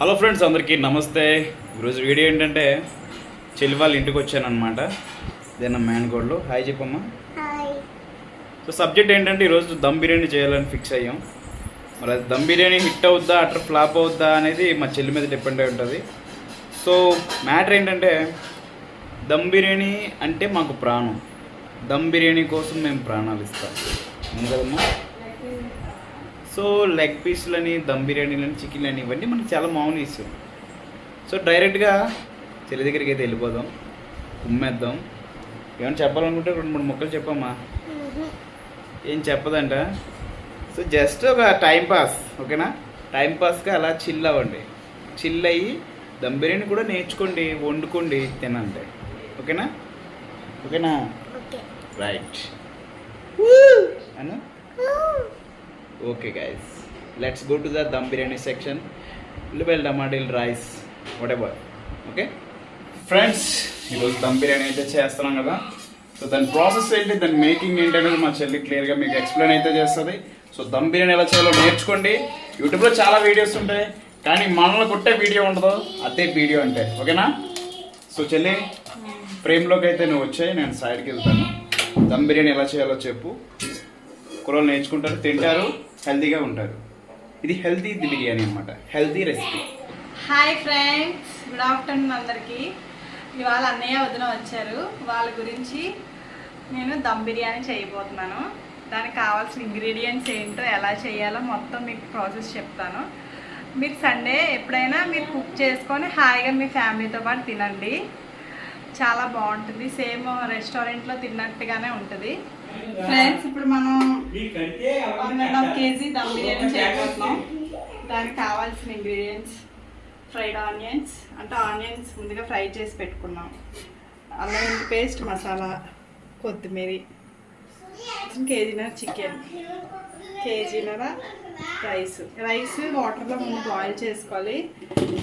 Hello friends అందరికీ నమస్తే. ఈరోజు వీడియో ఏంటంటే చెల్లి వాళ్ళ ఇంటికి వచ్చాను అనమాట ఇదేనా మేనగోడ్లు హాయ్ చెప్పమ్మా. సో సబ్జెక్ట్ ఏంటంటే ఈరోజు దమ్ బిర్యానీ చేయాలని ఫిక్స్ అయ్యాం. మరి అది దమ్ బిర్యానీ హిట్ అవుద్దా అట్లా ఫ్లాప్ అవుద్దా అనేది మా చెల్లి మీద డిపెండ్ అయి ఉంటుంది. సో మ్యాటర్ ఏంటంటే దమ్ బిర్యానీ అంటే మాకు ప్రాణం. దమ్ బిర్యానీ కోసం మేము ప్రాణాలు ఇస్తాం. కదమ్మా? సో లెగ్ పీస్లని దమ్ బిర్యానీలని చికెన్లని ఇవన్నీ మనకి చాలా మామూలు ఇష్టం సో డైరెక్ట్గా చెల్లి దగ్గరికి అయితే వెళ్ళిపోదాం ఉమ్మేద్దాం ఏమైనా చెప్పాలనుకుంటే రెండు మూడు ముక్కలు చెప్పమ్మా. ఏం చెప్పదంట? సో జస్ట్ ఒక టైం పాస్ ఓకేనా? టైం పాస్గా అలా చిల్ అవ్వండి. చిల్ అయ్యి దమ్ బిర్యానీ కూడా నేర్చుకోండి వండుకోండి తినండి. ఓకేనా? ఓకేనా? Okay. Right. Anu? Okay guys let's go to the dum biryani section ఉల్లిపాయలు టమాటీలు rice whatever okay friends ఈరోజు దమ్ బిర్యానీ అయితే చేస్తున్నాం కదా. సో దాని ప్రాసెస్ ఏంటి? దాని మేకింగ్ ఏంటి అనేది మా చెల్లి క్లియర్గా మీకు ఎక్స్ప్లెయిన్ అయితే చేస్తుంది. సో దమ్ బిర్యానీ ఎలా చేయాలో నేర్చుకోండి. యూట్యూబ్లో చాలా వీడియోస్ ఉంటాయి. కానీ మనల్ని కొట్టే వీడియో ఉండదు. అదే వీడియో అంటే. ఓకేనా సో చెల్లి ఫ్రేమ్లోకి అయితే నువ్వు వచ్చాయి. నేను సైడ్కి వెళ్తాను. దమ్ బిర్యానీ ఎలా చేయాలో చెప్పు. కూరలు నేర్చుకుంటారు తింటారు హెల్తీగా ఉంటారు. ఇది హెల్తీ బిర్యానీ అనమాట healthy recipe. Hi friends good afternoon అందరికీ. ఇవాళ అన్నయ్య వదిన వచ్చారు. వాళ్ళ గురించి నేను దమ్ బిర్యానీ చేయబోతున్నాను. దానికి కావాల్సిన ఇంగ్రీడియంట్స్ ఏంటో ఎలా చేయాలో మొత్తం మీకు ప్రాసెస్ చెప్తాను. మీరు సండే ఎప్పుడైనా మీరు కుక్ చేసుకొని హాయిగా మీ ఫ్యామిలీతో పాటు తినండి. చాలా బాగుంటుంది. సేమ్ రెస్టారెంట్లో తిన్నట్టుగానే ఉంటుంది. ఫ్రెండ్స్ ఇప్పుడు మనం one and half KG dum biryani చేయబోతున్నాం దానికి కావాల్సిన ఇంగ్రీడియంట్స్ ఫ్రైడ్ ఆనియన్స్ అంటే ఆనియన్స్ ముందుగా ఫ్రై చేసి పెట్టుకున్నాం. అల్లం వెల్లుల్లి పేస్ట్ మసాలా కొత్తిమీర కేజీన్నర చికెన్ కేజీన్నర రైస్ రైస్ వాటర్లో ముందు బాయిల్ చేసుకోవాలి.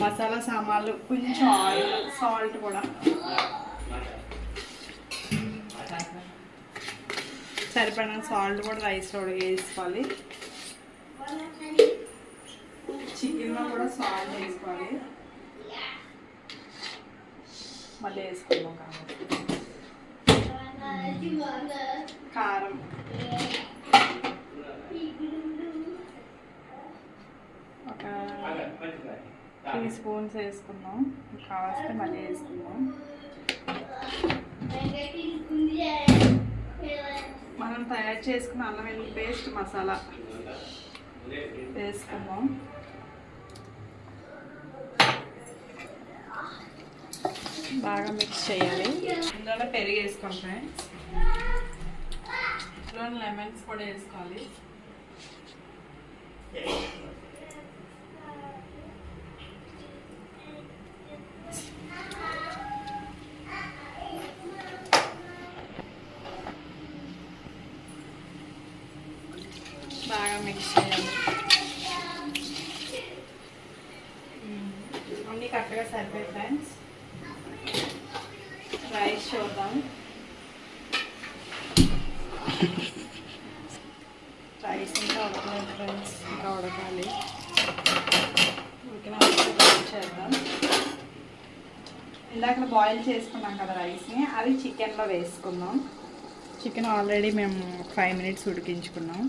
మసాలా సామాన్లు కొంచెం ఆయిల్ సాల్ట్ కూడా. సరిపడిన సాల్ట్ కూడా రైస్లో వేసుకోవాలి. చికెన్లో కూడా సాల్ట్ వేసుకోవాలి. మళ్ళీ వేసుకుందాం కారం. ఒక త్రీ స్పూన్స్ వేసుకుందాం. కావాల్సి మళ్ళీ వేసుకుందాం. మనం తయారు చేసుకున్న అల్లం వెల్లుల్లి పేస్ట్ మసాలా వేసుకున్నాం బాగా మిక్స్ చేయాలి. ఇందులో పెరుగు వేసుకుంటాయి ఫ్రెండ్స్. ఇందులో లెమన్స్ కూడా వేసుకోవాలి బాగా మిక్స్ చేయాలి. అన్నీ కరెక్ట్గా సరిపోయి ఫ్రెండ్స్ రైస్ చూద్దాం రైస్ ఇంకా ఉడకలేదు ఫ్రెండ్స్ ఇంకా ఉడకాలి ఉడికిన చేద్దాం ఇందాక బాయిల్ చేసుకున్నాం కదా రైస్ని అది చికెన్లో వేసుకుందాం. చికెన్ ఆల్రెడీ మేము ఫైవ్ మినిట్స్ ఉడికించుకున్నాం.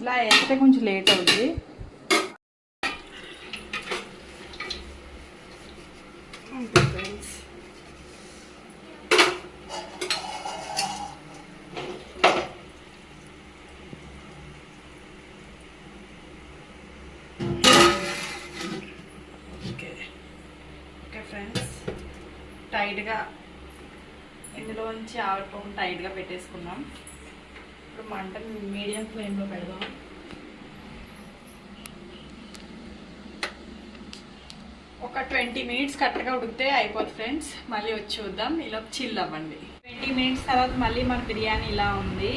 ఇలా వేస్తే కొంచెం లేట్ అవుతుంది ఫ్రెండ్స్ ఓకే ఓకే ఫ్రెండ్స్ టైట్గా ఇందులోంచి ఆవిరిపోకుండా టైట్గా పెట్టేసుకుందాం. ఇప్పుడు మంట మీడియం ఫ్లేమ్లో పెడదాం. ఒక ట్వంటీ మినిట్స్ కరెక్ట్గా ఉడికితే అయిపోతుంది ఫ్రెండ్స్. మళ్ళీ వచ్చి చూద్దాం. ఇలా చిల్ అవ్వండి. ట్వంటీ మినిట్స్ తర్వాత మళ్ళీ మన బిర్యానీ ఇలా ఉంది.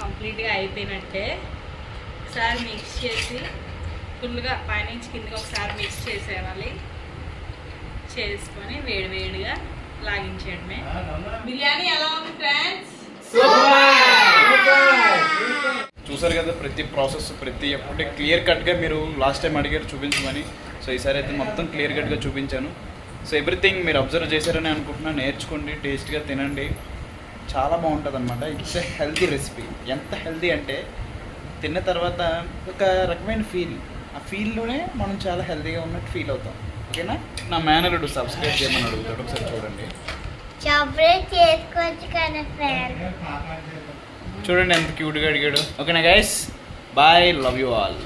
కంప్లీట్గా అయిపోయినట్టే. ఒకసారి మిక్స్ చేసి ఫుల్గా పైనుంచి కిందకి ఒకసారి మిక్స్ చేసేయాలి. చేసుకొని వేడి వేడిగా లాగించేయడమే. బిర్యానీ ఎలా ఉంది ఫ్రెండ్స్? సూపర్! చూసారు కదా ప్రతి ప్రాసెస్ ప్రతి అప్పుడే క్లియర్ కట్గా మీరు లాస్ట్ టైం అడిగారు చూపించమని. సో ఈసారి అయితే మొత్తం క్లియర్ కట్గా చూపించాను. సో ఎవ్రీథింగ్ మీరు అబ్జర్వ్ చేశారని అనుకుంటున్నాను నేర్చుకోండి టేస్ట్గా తినండి. చాలా బాగుంటుంది అనమాట ఇట్స్ ఎ హెల్తీ రెసిపీ ఎంత హెల్తీ అంటే తిన్న తర్వాత ఒక రకమైన ఫీల్ ఆ ఫీల్లోనే మనం చాలా హెల్తీగా ఉన్నట్టు ఫీల్ అవుతాం. ఓకేనా? నా మేనరుడు సబ్స్క్రైబ్ చేయమని అడుగుతాడు. ఒకసారి చూడండి. చూడండి ఎంత క్యూట్గా అడిగాడు. ఓకేనా guys bye love you all